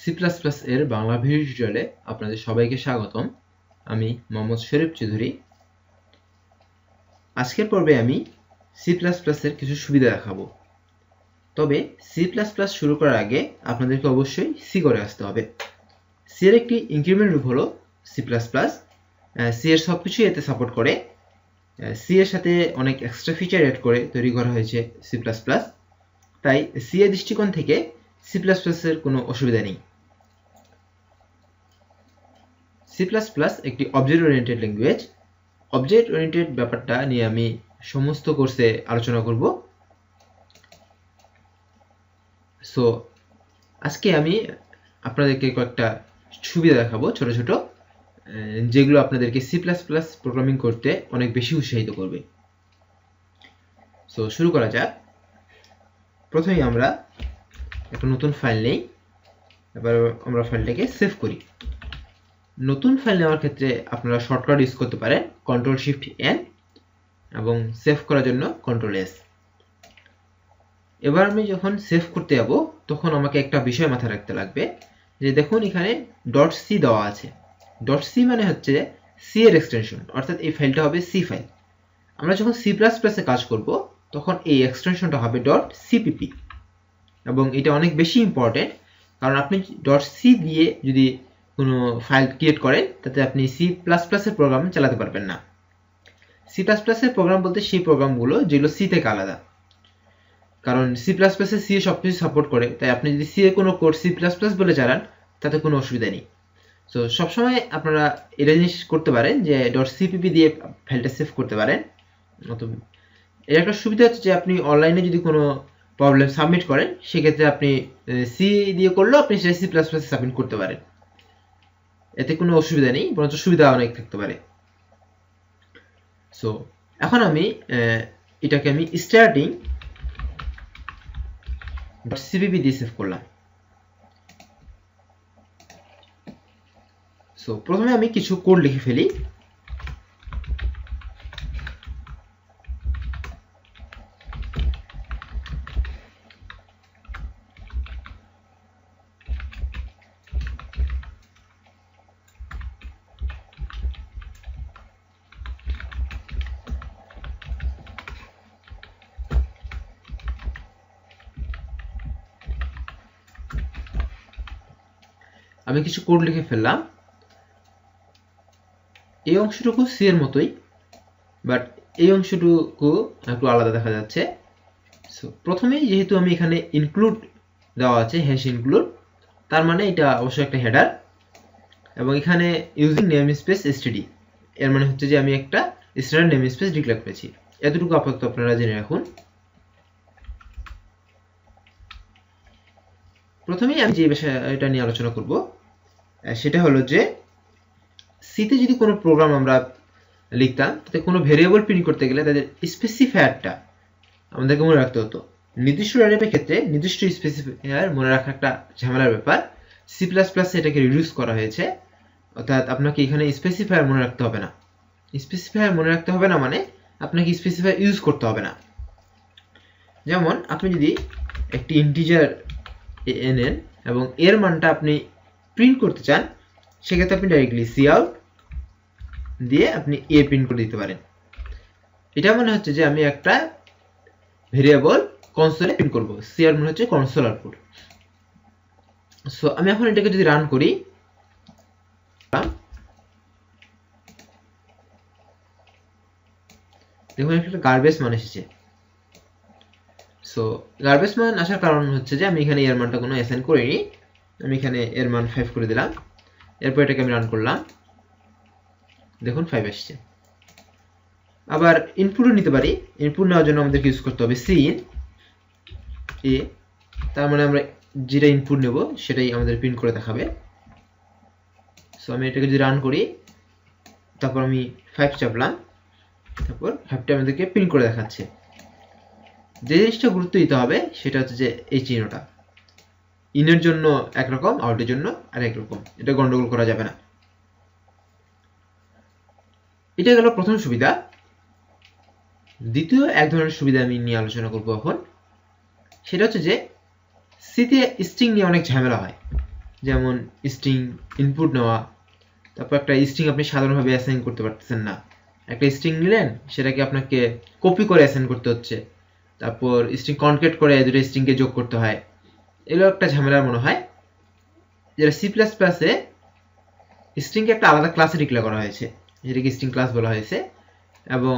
C plus plus এর বাংলা টিউটোরিয়ালে আপনাদের সবাইকে স্বাগতম। আমি মোহাম্মদ শরীফ চৌধুরী। আজকের পর্বে আমি সি প্লাস প্লাসের কিছু সুবিধা দেখাবো। তবে সি প্লাস প্লাস শুরু করার আগে আপনাদেরকে অবশ্যই সি করে আসতে হবে। সি এর একটি ইনক্রিমেন্ট রূপ হলো সি প্লাস প্লাস সি এর সব কিছুই এতে সাপোর্ট করে। সি এর সাথে অনেক এক্সট্রা ফিচার অ্যাড করে তৈরি করা হয়েছে সি প্লাস প্লাস তাই সি এর দৃষ্টিকোণ থেকে সি প্লাস প্লাসের কোনো অসুবিধা নেই। সি প্লাস প্লাস একটি object oriented language object oriented ব্যাপারটা নিয়ে আমি সমস্ত কোর্সে আলোচনা করব। সো আজকে আমি আপনাদেরকে কয়েকটা সুবিধা দেখাবো ছোট ছোট যেগুলো আপনাদেরকে সি প্লাস প্লাস প্রোগ্রামিং করতে অনেক বেশি উৎসাহিত করবে। সো শুরু করা যাক। প্রথমেই আমরা একটা নতুন ফাইল নেই। এবার আমরা ফাইলটাকে সেভ করি। নতুন ফাইল নেওয়ার ক্ষেত্রে আপনারা শর্টকাট ইউজ করতে পারেন কন্ট্রোল শিফট এন এবং সেভ করার জন্য কন্ট্রোল এস এবার আমি যখন সেভ করতে যাব, তখন আমাকে একটা বিষয় মাথায় রাখতে লাগবে যে দেখুন এখানে ডট সি দেওয়া আছে। ডট সি মানে হচ্ছে সি এর এক্সটেনশন অর্থাৎ এই ফাইলটা হবে সি ফাইল আমরা যখন সি প্লাস প্লাসে কাজ করব, তখন এই এক্সটেনশনটা হবে ডট সিপিপি এবং এটা অনেক বেশি ইম্পর্টেন্ট কারণ আপনি ডট সি দিয়ে যদি কোনো ফাইল ক্রিয়েট করেন তাতে আপনি সি প্লাস প্লাসের প্রোগ্রাম চালাতে পারবেন না। সি প্লাস প্লাসের প্রোগ্রাম বলতে সেই প্রোগ্রামগুলো যেগুলো সি থেকে আলাদা। কারণ সি প্লাস প্লাসে সি সব কিছু সাপোর্ট করে, তাই আপনি যদি সি এর কোনো কোড সি প্লাস প্লাস বলে চালান, তাতে কোনো অসুবিধা নেই। সো সবসময় আপনারা এটা জিনিস করতে পারেন যে. ডট সিপিপি দিয়ে ফাইলটা সেভ করতে পারেন। অথবা এর একটা সুবিধা হচ্ছে যে আপনি অনলাইনে যদি কোনো প্রবলেম সাবমিট করেন, সেক্ষেত্রে আপনি সি দিয়ে করলেও আপনি সেটা সি প্লাস প্লাসে সাবমিট করতে পারেন। এতে কোনো অসুবিধা নেই, বরঞ্চ সুবিধা অনেক থাকতে পারে। সো এখন আমি এটাকে আমি স্টার্টিং সিপিপি দিয়ে সেভ করলাম। সো প্রথমে আমি কিছু কোড লিখে ফেলি। আমি কিছু কোড লিখে ফেললাম। এই অংশটুকু সি এর মতোই বাট এই অংশটুকু একটু আলাদা দেখা যাচ্ছে। সো প্রথমেই যেহেতু আমি এখানে ইনক্লুড দেওয়া আছে হ্যাশ ইনক্লুড তার মানে এটা অবশ্যই একটা হেডার এবং এখানে ইউজিং নেম স্পেস এসটিডি এর মানে হচ্ছে যে আমি একটা স্ট্যান্ডার্ড নেম স্পেস ডিক্লেয়ার করেছি। এতটুকু আপাতত আপনারা জেনে রাখুন। প্রথমেই আমি যে বিষয়টা নিয়ে আলোচনা করব সেটা হলো যে সিতে যদি কোনো প্রোগ্রাম আমরা লিখতাম, তাতে কোনো ভেরিয়েবল প্রিন্ট করতে গেলে তাদের স্পেসিফায়ারটা আমাদেরকে মনে রাখতে হতো। নির্দিষ্ট ডেটার ক্ষেত্রে নির্দিষ্ট স্পেসিফায়ার মনে রাখা একটা ঝামেলার ব্যাপার। সি প্লাস প্লাস এটাকে রিডিউস করা হয়েছে, অর্থাৎ আপনাকে এখানে স্পেসিফায়ার মনে রাখতে হবে না। স্পেসিফায়ার মনে রাখতে হবে না মানে আপনাকে স্পেসিফায়ার ইউজ করতে হবে না। যেমন আপনি যদি একটি ইন্টিজার এনেন এবং এর মানটা আপনি প্রিন্ট করতে চান, সেক্ষেত্রে আপনি ডাইরেক্টলি সি আউট দিয়ে আপনি এ প্রিন্ট করে দিতে পারেন। এটা মনে হচ্ছে যে আমি একটা ভেরিয়েবল কনসোলে প্রিন্ট করব। সি আউট মনে হচ্ছে কনসোল আউটপুট সো আমি এখন এটাকে যদি রান করি, দেখুন একটা গার্বেজ মান এসেছে। সো গার্বেজ মান আসার কারণ হচ্ছে যে আমি এখানে এর মানটা কোনো অ্যাসাইন করিনি। আমি এখানে এর মান ফাইভ করে দিলাম। এরপর এটাকে আমি রান করলাম। দেখুন ফাইভ আসছে আবার ইনপুটও নিতে পারি। ইনপুট নেওয়ার জন্য আমাদেরকে ইউজ করতে হবে সি এ তার মানে আমরা যেটা ইনপুট নেব, সেটাই আমাদের প্রিন্ট করে দেখাবে। সো আমি এটাকে যদি রান করি, তারপর আমি ফাইভ চাপলাম। তারপর ফাইভটা আমাদেরকে প্রিন্ট করে দেখাচ্ছে। যে জিনিসটা গুরুত্ব দিতে হবে, সেটা হচ্ছে যে এই চিহ্নটা। ইনের জন্য একরকম আউটের জন্য আর একরকম এটা গন্ডগোল করা যাবে না। এটা গেল প্রথম সুবিধা। দ্বিতীয় এক ধরনের সুবিধা আমি নিয়ে আলোচনা করব এখন। সেটা হচ্ছে যে সিতে স্ট্রিং নিয়ে অনেক ঝামেলা হয়। যেমন স্ট্রিং ইনপুট নেওয়া, তারপর একটা স্ট্রিং আপনি সাধারণভাবে অ্যাসাইন করতে পারতেছেন না। একটা স্ট্রিং নিলেন, সেটাকে আপনাকে কপি করে অ্যাসাইন করতে হচ্ছে। তারপর স্ট্রিং কনকেট করে দুটো স্ট্রিংকে যোগ করতে হয়। এগুলো একটা ঝামেলার মনে হয়, যেটা সি প্লাস প্লাসে স্ট্রিংকে একটা আলাদা ক্লাসে ডিক্লেয়ার করা হয়েছে, যেটাকে স্ট্রিং ক্লাস বলা হয়েছে, এবং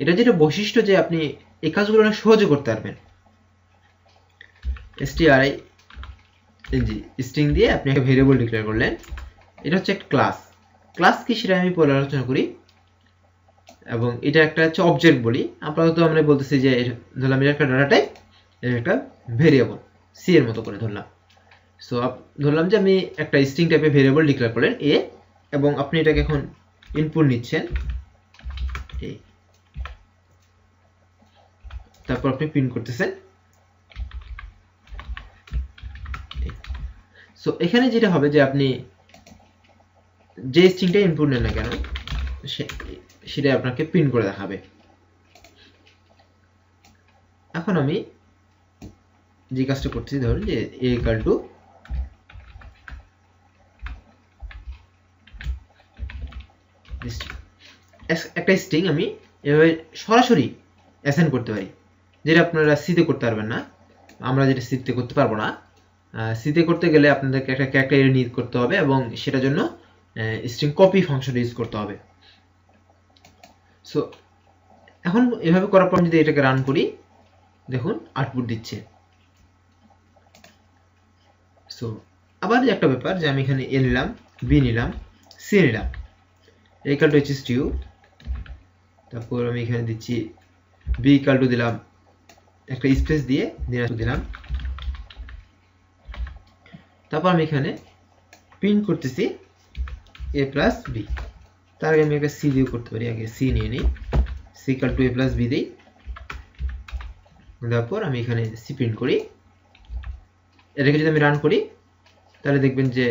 এটা যেটা বৈশিষ্ট্য যে আপনি এই কাজগুলো অনেক সহজে করতে পারবেন। এসটিআরআই জি স্ট্রিং দিয়ে আপনি একটা ভেরিয়েবল ডিক্লেয়ার করলেন, এটা হচ্ছে একটা ক্লাস ক্লাস কি সেটা আমি পরে আলোচনা করি, এবং এটা একটা হচ্ছে অবজেক্ট বলি। আপাতত আমরা বলতেছি যে, ধরলাম এটা একটা ডাটা টাইপ এটা একটা ভেরিয়েবল সি এর মতো করে ধরলাম। সো ধরলাম যে আমি একটা স্ট্রিং টাইপের ভেরিয়েবল ডিক্লেয়ার করলেন এ এবং আপনি এটাকে এখন ইনপুট নিচ্ছেন তারপর আপনি প্রিন্ট করতেছেন সো এখানে যেটা হবে যে আপনি যে স্ট্রিংটা ইনপুট নেন না কেন সেটা আপনাকে প্রিন্ট করে দেখাবে। এখন আমি যে কাজটা করতেছি ধরুন যে এ ইকাল টু একটা স্ট্রিং আমি এভাবে সরাসরি অ্যাসাইন করতে পারি, যেটা আপনারা সিতে করতে পারবেন না। আমরা যেটা সিতে করতে পারব না। সিতে করতে গেলে আপনাদেরকে একটা ক্যারেক্টার নিড করতে হবে এবং সেটার জন্য স্ট্রিং কপি ফাংশন ইউজ করতে হবে। সো এখন এভাবে করার পর যদি এটাকে রান করি, দেখুন আউটপুট দিচ্ছে। সো আবার একটা ব্যাপার যে আমি এখানে এ নিলাম বি নিলাম সি নিলাম। ইকাল টু এইচ এস টিউ তারপর আমি এখানে দিচ্ছি বি ইকাল টু দিলাম, একটা স্পেস দিয়ে দিলাম। তারপর আমি এখানে প্রিন্ট করতেছি এ প্লাস বি তার আগে আমি একটা সি দিয়ে করতে পারি, আগে সি নিয়ে নিই। C equal to A plus B দিই। তারপর আমি এখানে সি প্রিন্ট করি। এটাকে যদি আমি রান করি, তাহলে দেখবেন যে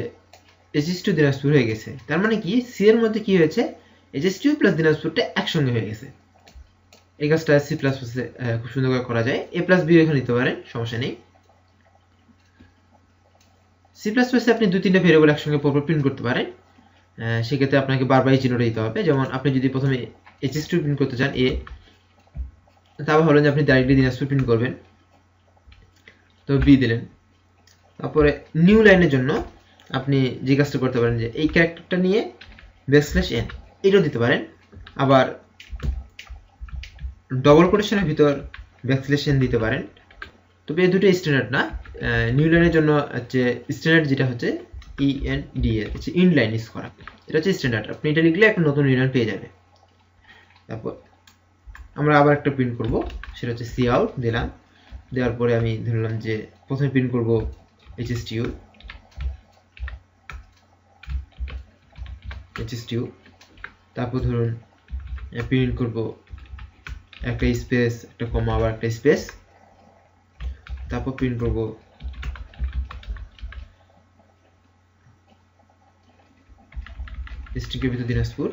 এইচএস টু দিনাজপুর হয়ে গেছে। তার মানে কি? সি এর মধ্যে কি হয়েছে? এইচএস টু প্লাস দিনাজপুরটা একসঙ্গে হয়ে গেছে। এই কাজটা সি প্লাস প্লাসে খুব সুন্দর করে করা যায়। এ প্লাস বি এখানে নিতে পারেন, সমস্যা নেই। সি প্লাস প্লাসে আপনি দুই, তিনটা ভেরিয়েবল একসঙ্গে পরপর প্রিন্ট করতে পারেন। সেক্ষেত্রে আপনাকে বারবার এই চিহ্নটা দিতে হবে। যেমন আপনি যদি প্রথমে এইচএস টু প্রিন্ট করতে চান এ তারপর হলেন যে আপনি ডাইরেক্টলি দিনাজপুর প্রিন্ট করবেন। তো বি দিলেন। তারপরে নিউ লাইনের জন্য আপনি কাজটা করতে পারেন যে এই ক্যারেক্টারটা নিয়ে ব্যাকস্ল্যাশ এন এটাও দিতে পারেন। আবার ডবল কোটেশনের ভিতর ব্যাকস্ল্যাশ এন দিতে পারেন। তবে এই দুটো স্ট্যান্ডার্ড না। নিউ লাইনের জন্য হচ্ছে স্ট্যান্ডার্ড যেটা হচ্ছে ই এন ডি এ হচ্ছে ইন লাইন ইউজ করা। এটা হচ্ছে স্ট্যান্ডার্ড আপনি এটা লিখলে একটা নতুন ইউনিয়ন পেয়ে যাবে। তারপর আমরা আবার একটা প্রিন্ট করব। সেটা হচ্ছে সি আউট দিলাম। দেওয়ার পরে আমি ধরলাম যে প্রথমে প্রিন্ট করব H S T U H S T U তারপর ধরুন প্রিন্ট করব। একটা স্পেস একটা কমা আবার একটা স্পেস তারপর প্রিন্ট করব। স্ট্রিকের ভিতর দিনাজপুর।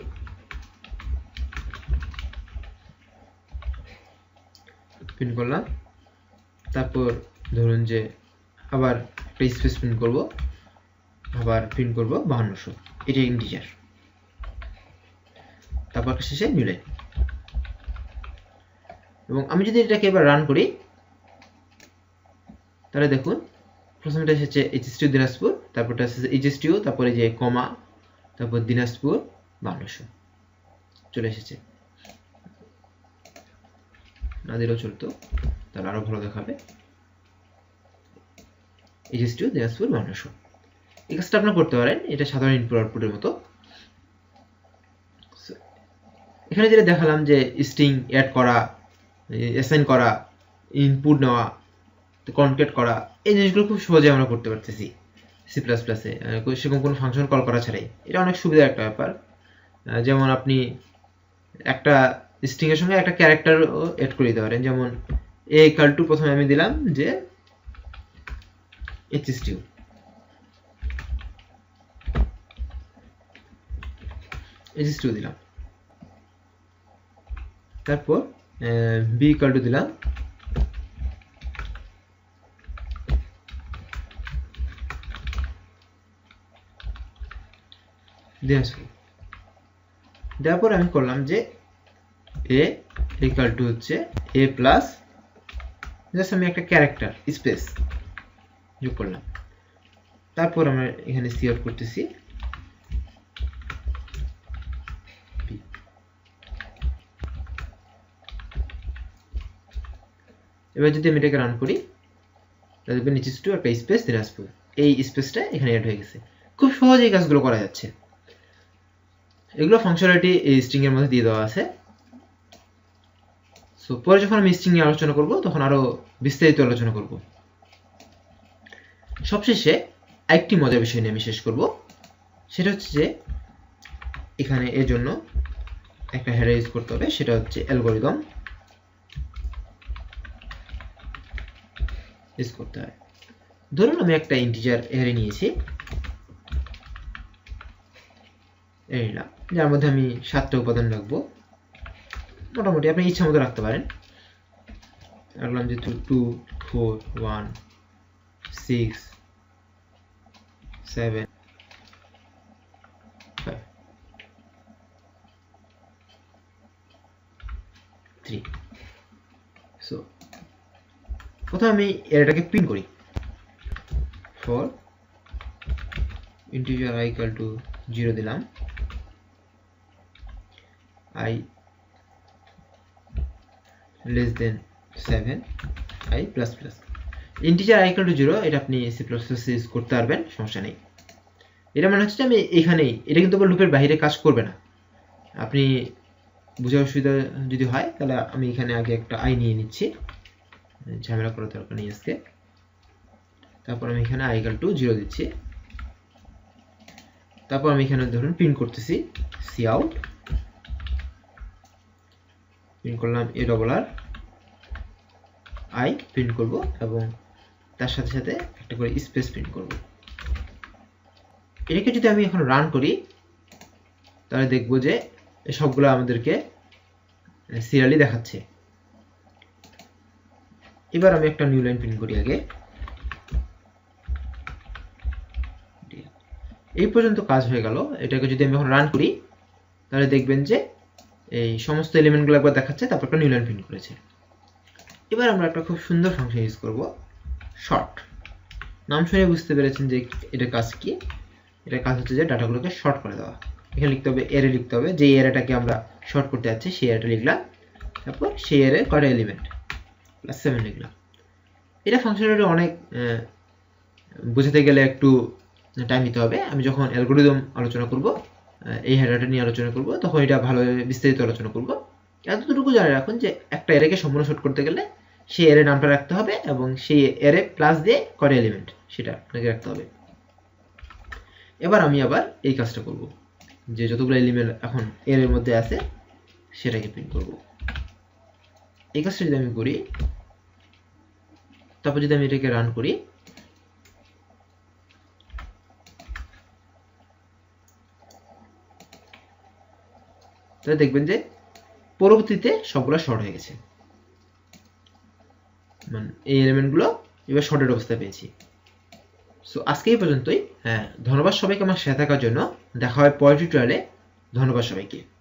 প্রিন্ট করলাম। তারপর ধরুন যে, আবার একটা স্পেস প্রিন্ট করব। আবার প্রিন্ট করব, বাহান্নশো। এটা ইন্টিজার তারপর শেষে নিউ লাইন এবং আমি যদি এটাকে এবার রান করি, তাহলে দেখুন, প্রথমটা এসেছে এইচএস টিউ দিনাজপুর, তারপরটা এসেছে এইচএস টিউ তারপরে যে কমা, তারপর দিনাজপুর বাংলাদেশ চলে এসেছে। না দিলেও চলতো, তাহলে আরও ভালো দেখাবে। এইচএস টিউ দিনাজপুর বাংলাদেশ এই কাজটা আপনার করতে পারেন, এটা সাধারণ ইনপুট আউটপুটের মতো। এখানে যেটা দেখালাম যে স্ট্রিং অ্যাড করা অ্যাসাইন করা ইনপুট নেওয়া কনকেট করা, এই জিনিসগুলো খুব সহজে আমরা করতে পারতেছি। সি প্লাস প্লাসে সেরকম কোনো ফাংশন কল করা ছাড়াই। এটা অনেক সুবিধার একটা ব্যাপার। যেমন আপনি একটা স্ট্রিংয়ের সঙ্গে একটা ক্যারেক্টার এড করে দিতে পারেন। যেমন এ ইকাল টু প্রথমে আমি দিলাম যে H S T U H S T U দিলাম তারপর বি ইকাল টু দিলাম দিনাজপুর দেওয়ার পর আমি করলাম যে এ ইকাল টু হচ্ছে এ প্লাস জাস্ট আমি একটা ক্যারেক্টার স্পেস যোগ করলাম তারপর আমরা এখানে সি আউট করতেছি এবার যদি আমি এটাকে রান করি, তাহলে নিচে টু একটা স্পেস দিনাজপুর এই স্পেসটা এখানে অ্যাড হয়ে গেছে। খুব সহজেই কাজগুলো করা যাচ্ছে। এগুলো ফাংশনালিটি এই স্ট্রিং এর মধ্যে দিয়ে দেওয়া আছে। সো পরে যখন আমি স্ট্রিং নিয়ে আলোচনা করব, তখন আরও বিস্তারিত আলোচনা করব। সবশেষে একটি মজার বিষয় নিয়ে আমি শেষ করব। সেটা হচ্ছে যে এখানে এর জন্য একটা হেডার ইউজ করতে হবে, সেটা হচ্ছে অ্যালগোরিদম ইউজ করতে হয়। ধরুন আমি একটা ইন্টিজার এরে নিয়েছি। যার মধ্যে আমি সাতটা উপাদান রাখব। মোটামুটি আপনি ইচ্ছা মতো রাখতে পারেন। রাখলাম যে two four one six seven five three so প্রথমে আমি এটাকে প্রিন্ট করি। For integer i equal to zero দিলাম। I less than 7 i plus plus integer I to zero এটা আপনি সি প্লাস ইউজ করতে পারবেন, সমস্যা নেই। এটা মানে হচ্ছে আমি এখানেই, এটা কিন্তু আবার লুপের বাইরে কাজ করবে না। আপনি বুঝে অসুবিধা যদি হয়, তাহলে আমি এখানে আগে একটা আই নিয়ে নিচ্ছি। ঝামেলা করার দরকার নেই আজকে। তারপর আমি এখানে আই ইকাল টু জিরো দিচ্ছি। তারপর আমি এখানে ধরুন প্রিন্ট করতেছি সি আউট প্রিন্ট করলাম A double R I print করব এবং তার সাথে সাথে একটা করে স্পেস প্রিন্ট করব। এটাকে যদি আমি এখন রান করি, তাহলে দেখব যে সবগুলো আমাদেরকে সিরিয়ালি দেখাচ্ছে। এবার আমি একটা নিউ লাইন প্রিন্ট করি আগে। এই পর্যন্ত কাজ হয়ে গেল। এটাকে যদি আমি এখন রান করি, তাহলে দেখবেন যে এই সমস্ত এলিমেন্টগুলো একবার দেখাচ্ছে, তারপর একটা নিউ লাইন প্রিন্ট করেছে। এবার আমরা একটা খুব সুন্দর ফাংশন ইউজ করব। শর্ট। নাম শুনে বুঝতে পেরেছেন যে এটা কাজ কি? এটা কাজ হচ্ছে যে ডাটাগুলোকে শর্ট করে দেওয়া। এখানে লিখতে হবে এরে লিখতে হবে। যে এরেটাকে আমরা শর্ট করতে যাচ্ছি, সেই এরেটা লিখলাম। তারপর সেই এরে কটা এলিমেন্ট প্লাস সেভেন লিখলাম। এটা ফাংশনালিটি অনেক বোঝাতে গেলে একটু টাইম নিতে হবে। আমি যখন অ্যালগোরিদম আলোচনা করব এই হেডারটা নিয়ে আলোচনা করব, তখন এটা ভালোভাবে বিস্তারিত আলোচনা করব। এতটুকু জানে রাখুন যে একটা এরেকে সম্পূর্ণ শর্ট করতে গেলে সেই এরে নামটা রাখতে হবে এবং সেই এরে প্লাস দিয়ে কটা এলিমেন্ট সেটা আপনাকে রাখতে হবে। এবার আমি আবার এই কাজটা করব। যে যতগুলো এলিমেন্ট এখন এর এর মধ্যে আছে, সেটাকে প্রিন্ট করব। এই কাজটা যদি আমি করি, তারপর যদি আমি এটাকে রান করি, তাহলে দেখবেন যে পরবর্তীতে সবগুলো শর্ট হয়ে গেছে। মানে এই এলিমেন্টগুলো এবার শর্টেড অবস্থায় পেয়েছি। সো আজকে এই পর্যন্তই। হ্যাঁ ধন্যবাদ সবাইকে আমার সাথে থাকার জন্য। দেখা হয় পরের টিউটোরিয়ালে ধন্যবাদ সবাইকে।